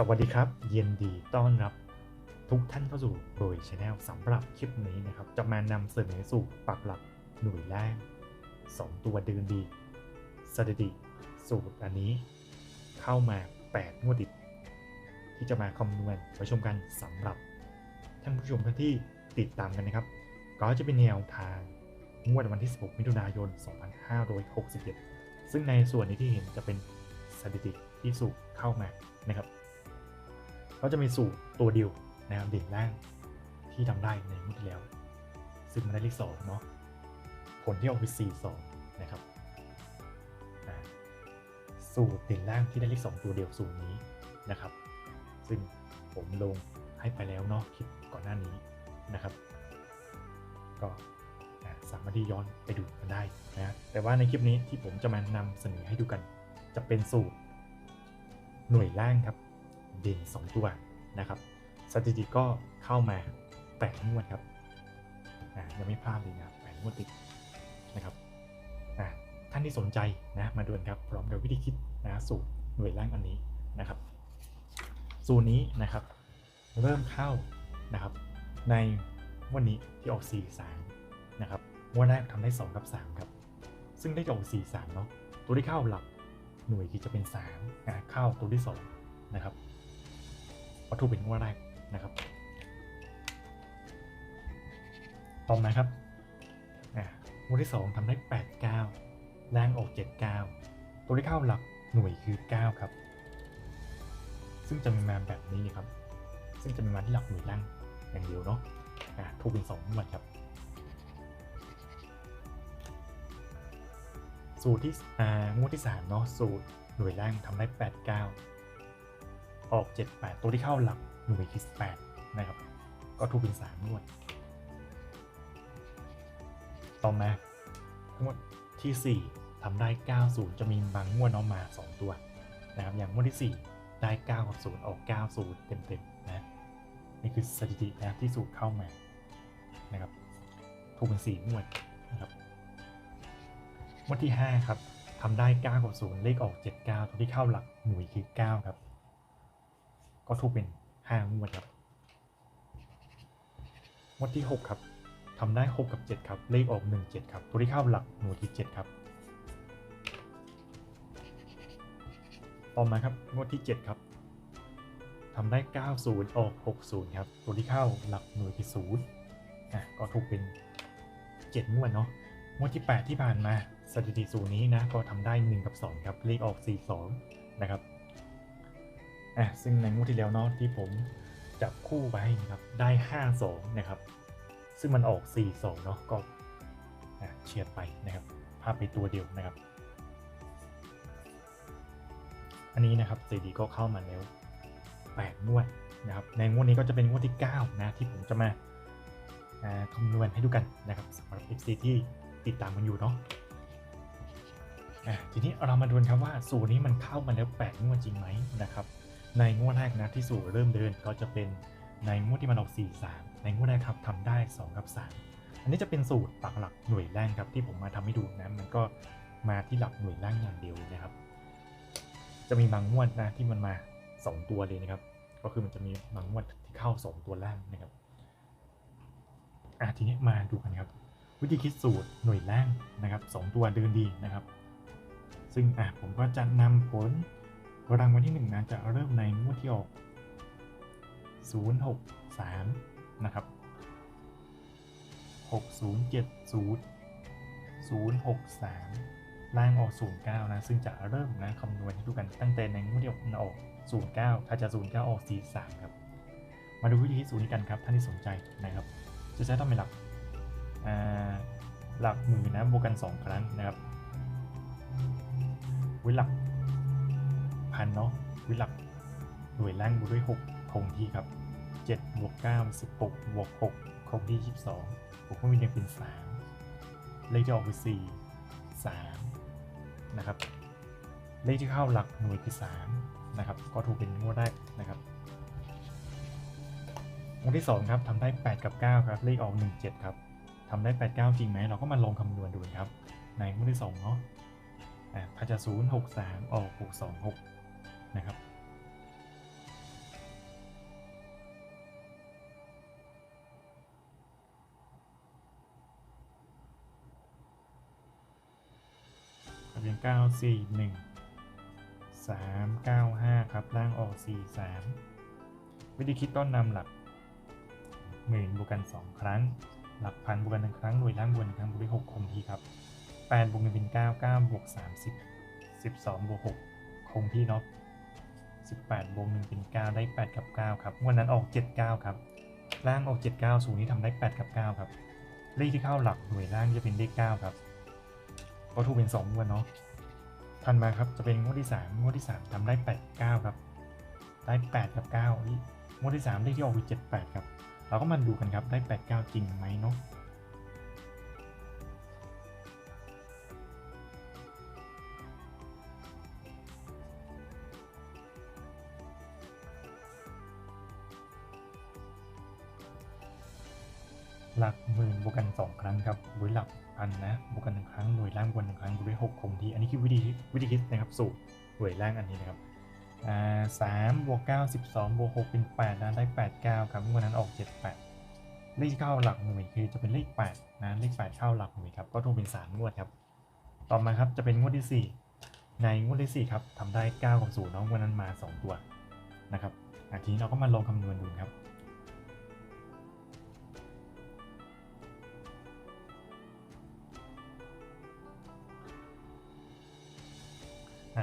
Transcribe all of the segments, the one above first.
สวัสดีครับเย็นดีต้อนรับทุกท่านเข้าสู่โดยชาแนลสำหรับคลิปนี้นะครับ จะมานำเสนอสู่ปักหลักหน่วยแรก2 ตัวเดินดีสถิติสูตรอันนี้ เข้ามา 8 งวดติด ที่จะมาคำนวณไปชมกันสำหรับท่านผู้ชมท่านที่ติดตามกันนะครับ ก็จะเป็นแนวทางงวดวันที่ 16 มิถุนายน 2567 ซึ่งในส่วนนี้ที่เห็นจะเป็นสถิติที่สูตรเข้ามานะครับ เขาจะมีสูตรตัวเดียวนะครับเด่นล่างที่ทำได้ในงวดที่แล้ว ซึ่งมันได้เลขสองเนาะผลที่ออกไป4 2นะครับสูตรเด่นล่างที่ได้เลขสองตัวเดียวสูตรนี้นะครับ ซึ่งผมลงให้ไปแล้วเนาะคลิปก่อนหน้านี้นะครับ ก็สามารถที่ย้อนไปดูกันได้นะแต่ว่าในคลิปนี้ที่ผมจะมานำเสนอให้ดูกัน จะเป็นสูตรหน่วยล่างครับ ด่น2 ตัวนะครับสถิติก็เข้ามา8งวดครับยังไม่พลาดเลยนะแปดงวดติดนะครับท่านที่สนใจนะมาดูกันครับพร้อมกับวิธีคิดนะสูตรหน่วยล่างอันนี้นะครับ สูตรนี้นะครับ เริ่มเข้านะครับ ในวันนี้ที่ออก 4 3นะครับวันแรกทำได้ 2 กับ 3 ครับ ซึ่งได้ออก 4 3 เนาะตัวที่เข้าหลักหน่วยที่จะเป็น3นะเข้าตัวที่2นะครับ วัตถุเป็นงวดแรกนะครับต่อมาครับงวดที่ 2ทำได้ 8 9ล่างออก 7 9 ตัวที่เข้าหลักหน่วยคือ 9 ครับ ซึ่งจะมีมาแบบนี้ครับ ซึ่งจะมีมาที่หลักหน่วยล่างอย่างเดียวเนาะอ่าถูกเป็น2งวดครับสูตรที่อ่างวดที่3เนาะสูตรหน่วยล่างทำได้ 8 9 ออก 7 8 ตัวที่เข้าหลักหน่วยคือ8นะครับ ก็ถูกเป็น3งวด ต่อมางวดที่ 4ทำได้ 90 จะมีบางงวดน้องมา 2 ตัวนะครับ อย่างงวดที่ 4 ได้ 9 กับ 0 ออก 90 เต็มๆนะ นี่คือสถิตินะที่สูตรเข้ามานะครับ ถูกเป็น4งวดนะครับงวดที่ 5 ครับทำได้ 9 กับ 0 เลขออก 79 ตัวที่เข้าหลักหน่วยคือ 9 ครับ ก็ถูกเป็น5งวดครับงวดที่ 6 ครับทำได้ 6 กับ 7 ครับ เลขออก 1 7 ครับ ตัวที่เข้าหลักหน่วยคือ7ครับ ต่อมาครับงวดที่ 7 ครับทำได้ 90 ออก 60 ครับ ตัวที่เข้าหลักหน่วยคือ0อะก็ถูกเป็น 7 งวดเนาะงวดที่ 8 ที่ผ่านมาสถิติสูตรนี้นะก็ทำได้ 1 กับ 2 ครับ เลขออก 4 2 นะครับ อะซึ่งในงวดที่แล้วเนาะที่ผมจับคู่ไว้นะครับได้ 5 2 นะครับ ซึ่งมันออก 4 2 เนาะก็ะเฉียดไปนะครับพาไปตัวเดียวนะครับ อันนี้นะครับสถิติก็เข้ามาแล้ว8งวดนะครับในงวดนี้ก็จะเป็นงวดที่ 9 นะที่ผมจะมาคำนวณให้ดูกันนะครับสำหรับ FC ที่ติดตามกันอยู่เนาะอะทีนี้เรามาดูกันครับว่าสูตรนี้มันเข้ามาแล้ว8งวดจริงไหมนะครับ ในงวดแรกนะที่สูตรเริ่มเดินก็จะเป็นในงวดที่มันออก4 3ในงวดแรกครับทำได้ 2 กับ 3 อันนี้จะเป็นสูตรปักหลักหน่วยแรกครับที่ผมมาทำให้ดูนะมันก็มาที่หลักหน่วยล่างอย่างเดียวนะครับ จะมีบางงวดนะที่มันมา 2 ตัวเลยนะครับ ก็คือมันจะมีบางงวดที่เข้า 2 ตัวล่างนะครับอะทีนี้มาดูกันครับ วิธีคิดสูตรหน่วยล่างนะครับ 2 ตัวเดินดีนะครับ ซึ่งอะผมก็จะนำผล รางวัลที่1นะจะเริ่มในงวดที่ออก063 นะครับ 6070 063 ล่างออก 09 นะ ซึ่งจะเริ่มนะคำนวณให้ดูกันตั้งแต่ในงวดที่ออก09 ถ้าจะ 09 ออก 43 ครับ มาดูวิธีสูตรนี้กันครับ ท่านที่สนใจนะครับ จะใช้ต้องเป็นหลักหลักหมื่นนะบวกกัน 2 ครั้งนะครับวิหลัก พันเนาะวิหลักหน่วยล่างบวกด้วย6คงที่ครับ7บวก9 16บวก6คงที่ 22บวกเพิ่มอีกหนึ่งเป็น 3 เลขที่ออกคือ4 3นะครับ เลขที่เข้าหลักหน่วยคือ3นะครับ ก็ถูกเป็นงวดแรกนะครับงวดที่2ครับทำได้ 8 กับ 9 ครับ เลขออก 17 ครับทำได้ 8 9 จริงไหม เราก็มาลองคำนวณดูครับ ในงวดที่2เนาะอ่าถ้าจะ 0 6 3 ออก 6 2 6 นะครับ เป็นเก้าสี่หนึ่งสามเก้าห้าครับล่างออกสี่สามวิธีคิดต้นนำหลักหมื่นบวกกันสองครั้ง หลักพันบวกกันหนึ่งครั้งหน่วยล่างบวกหนึ่งครั้งบวกได้วหกคงที่ครับแปดบวกหนึ่งเป็นเก้าเก้าบวกสามสิบสิบสองบวกหกคงที่เนาะ สิบแปดบวกหนึ่งเป็นเก้าได้แปดกับเก้าครับ วันนั้นออกเจ็ดเก้าครับ ล่างออกเจ็ดเก้าสูงนี้ทำได้แปดกับเก้าครับ เลขที่เข้าหลักหน่วยล่างจะเป็นเลขเก้าครับก็ถูกเป็น2งวดเนาะทันมาครับจะเป็นงวดที่ 3 งวดที่ 3ทำได้ 8 9 ครับ ได้ 8 กับ 9งวดที่3เลขที่ออกคือ7 8 ครับ เราก็มาดูกันครับได้ 8 9 จริงไหมเนาะ หลักหมื่นบวกกัน2ครั้งครับหรือหลักพันนะบวกกันหนึ่งครั้งหน่วยล่างบวกหนึ่งครั้งบวกด้วยหกคงที่อันนี้คือวิธีวิธีคิดนะครับสูตรหน่วยล่างอันนี้นะครับอ่าสามบวกเก้าสิบสองบวกหกเป็นแปดนะได้แปดเก้าครับวันนั้นออกเจ็ดแปดเลขเข้าหลักหน่วยคือจะเป็นเลขแปดนะเลขแปดเข้าหลักหน่วยครับก็ถูกเป็นสามงวดครับต่อมาครับจะเป็นงวดที่สี่ในงวดที่สี่ครับทำได้เก้ากับศูนย์น้องวันนั้นมาสองตัวนะครับทีนี้เราก็มาลองคำนวณดูครับ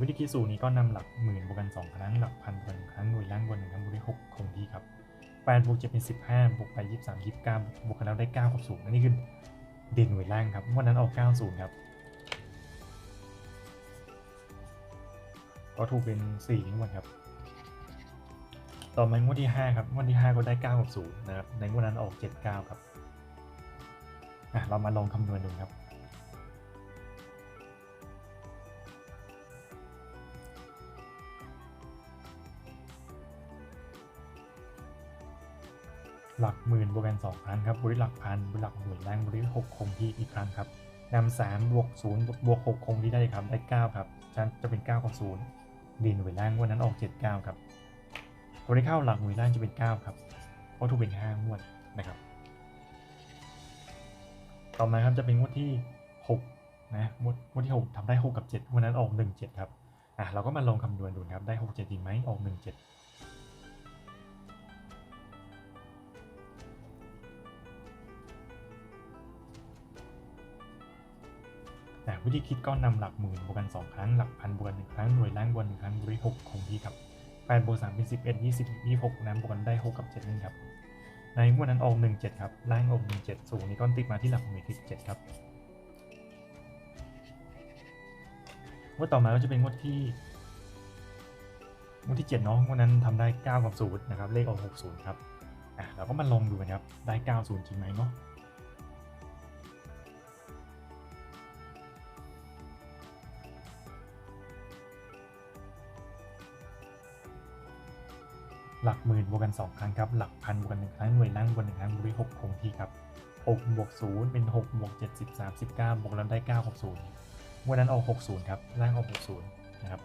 วิธีคิดสูตรนี้ก็นำหลักหมื่นบวกกัน2ครั้งหลักพันบวกกันหนึ่งครั้งหน่วยล่างบวกหนึ่งครั้งบวกด้วย6คงที่ครับ8บวก7เป็น15บห้าบวกไป23 29บสามยี่สิบเก้าบวกกันแล้วได้9กับ0อันนี้คือเด่นหน่วยล่างครับวันนั้นออก90ครับก็ถูกเป็น4ทั้งหมดครับ ต่อมางวดที่5ครับงวดที่5ก็ได้9กับ0นะครับในงวดนั้นออก79ครับอะเรามาลองคำนวณดูครับ หลักหมื่นบวกกัน2ครั้งครับบริหลักพันบริหลักหมื่นแรงบริหกคงที่อีกครั้งครับนำสามบวกศูนย์บวกหกคงที่ได้ครับได้เก้าครับฉะนั้นจะเป็นเก้ากับศูนย์ดีหน่วยแรงวันนั้นออกเจ็ดเก้าครับตัวที่เข้าหลักหน่วยแรงจะเป็นเก้าครับเพราะถูกเป็นห้างวดนะครับ ต่อมาครับจะเป็นงวดที่หกนะงวดงวดที่หกทำได้หกกับเจ็ดวันนั้นออกหนึ่งเจ็ดครับอะเราก็มาลองคำนวณดูครับได้หกเจ็ดจริงไหมออกหนึ่งเจ็ด วิธีคิดก็นำหลักหมื่นบวกกัน 2 ครั้ง หลักพันบวกกันหนึ่งครั้ง หน่วยล่างบวกกันหนึ่งครั้งบวกด้วย6คงที่ครับ8บวก3เป็น11 20 26นั้นบวกกันได้6กับ7นี่ครับ ในงวดนั้นออก17 ครับ ล่างออก17 สูงนี้ก็ติดมาที่หลักหมื่นที่17ครับงวดต่อมาก็จะเป็นงวดที่งวดที่7เนาะงวดนั้นทำได้ 9 กับ0นะครับ เลขออก60 ครับ อะเราก็มาลองดูกันครับ ได้ 90 จริงไหมเนาะ หลักหมื่นบวกกัน 2 ครั้งครับ หลักพันบวกกัน1ครั้ง หน่วยล่างบวก1ครั้งบวกด้วย6คงที่ครับ6บวก0เป็น6บวก7 10 39บวกแล้วได้9กับ0วันนั้นออก60ครับล่างออก60นะครับ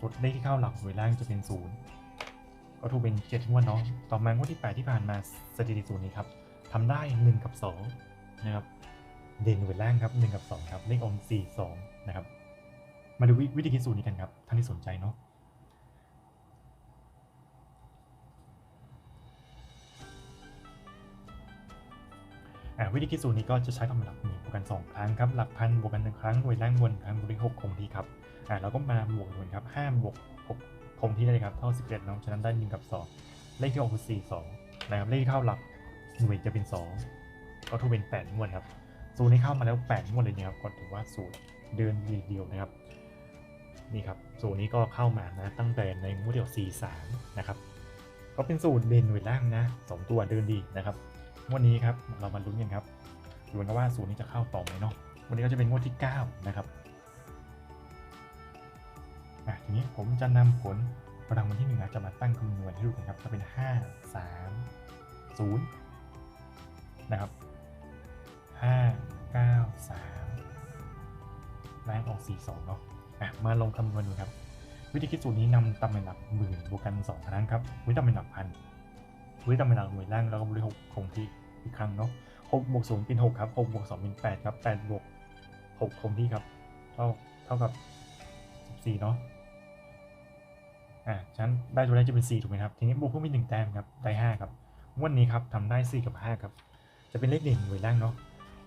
สุดเลขที่เข้าหลักหน่วยล่างจะเป็น0ก็ถูกเป็น7งวดเนาะ ต่อมางวดที่8ที่ผ่านมาสถิติศูนย์นี้ครับทำได้1กับ2นะครับ เด่นหน่วยล่างครับ1กับ2ครับ เลขออก4 2นะครับ มาดูวิธีคิดสูตรนี้กันครับ ท่านที่สนใจเนาะ วิธีคิดสูตรนี้ก็จะใช้กำหลังหน่วยบวกกัน 2 ครั้งครับ หลักพันบวกกันหนึ่งครั้งหน่วยล่างบวกหนึ่งครั้งบวกด้วย6คงที่ครับอ่าเราก็มาบวกหน่วยครับ5บวก6คงที่ได้ครับ เท่า 11เนาะฉะนั้นได้1กับ 2 เลขที่ออกคือ4 2นะครับ เลขที่เข้าหลักหน่วยจะเป็น 2 ก็ถูกเป็น8งวดครับสูตรนี้เข้ามาแล้ว8งวดเลยนะครับก็ถือว่าสูตรเดินดีเดียวนะครับนี่ครับสูตรนี้ก็เข้ามานะตั้งแต่ในงวดเดียว 4 3 นะครับ ก็เป็นสูตรเด่นหน่วยล่างนะสองตัวเดินดีนะครับ วันนี้ครับเรามาลุ้นกันครับดูกันว่าสูตรนี้จะเข้าต่อไหมเนาะวันนี้ก็จะเป็นงวดที่ 9 นะครับอะทีนี้ผมจะนำผลรางวัลที่หนึ่งนะจะมาตั้งคำนวณให้ดูกันครับจะเป็น 5 3 0 นะครับ 5 9 3แรงออก 4 2 เนาะอะมาลงคำนวณดูครับ วิธีคิดสูตรนี้นำตำแหน่งหลักหมื่นบวกกัน2ครั้งครับวิธีตำแหน่งหลักพันวิธีตำแหน่งหลักหน่วยล่างแล้วก็บริหกคงที่ อีกครั้งเนาะหกบวกศูนย์เป็นหกครับหกบวกสองเป็นแปดครับแปดบวกหกคงที่ครับ เท่าเท่ากับ14เนาะอ่าฉะนั้นได้ตัวแรกจะเป็น4ถูกไหมครับ ทีนี้บวกเพิ่มอีกหนึ่งแต้มครับ ได้5ครับวันนี้ครับทำได้4กับ5ครับ จะเป็นเลขเด่นหน่วยล่างเนาะ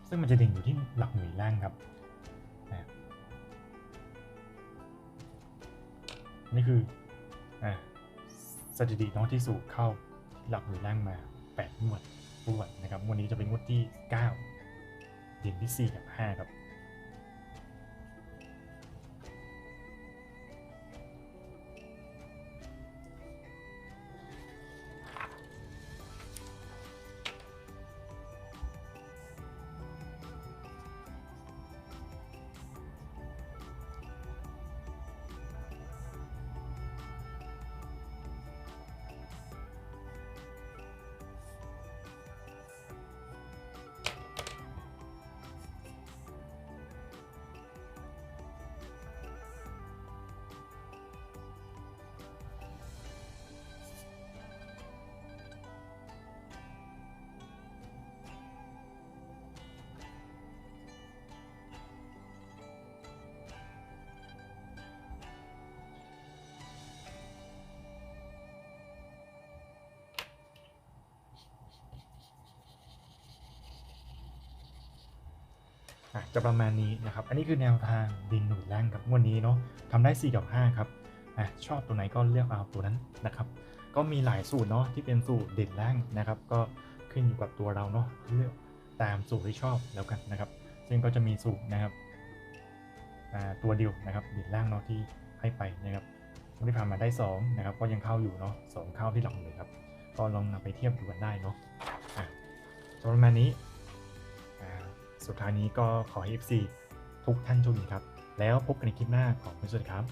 ซึ่งมันจะเด่นอยู่ที่หลักหน่วยล่างครับนี่คืออ่าสถิติเนาะที่สู่เข้าหลักหน่วยล่างมา8งวด รวดนะครับวันนี้จะเป็นงวดที่ 9 เด่นที่ 4 กับ 5 ครับ จะประมาณนี้นะครับ อันนี้คือแนวทางดินหนุนล่างครับงวันนี้เนาะทำได้4กับ5ครับอะชอบตัวไหนก็เลือกเอาตัวนั้นนะครับ ก็มีหลายสูตรเนาะที่เป็นสูตรเด่นล่างนะครับ ก็ขึ้นอยู่กับตัวเราเนาะเลือกตามสูตรที่ชอบแล้วกันนะครับ ซึ่งก็จะมีสูตรนะครับตัวเดียวนะครับเด่นล่างเนาะที่ให้ไปนะครับวันที่ผ่านมาได้2นะครับก็ยังเข้าอยู่เนาะสองเข้าที่หลังเลยครับก็ลองนำไปเทียบดูกันได้เนาะอะประมาณนี้ สุดท้ายนี้ก็ขอให้ FC ทุกท่านโชคดีครับ แล้วพบกันในคลิปหน้าของคุณสุดครับ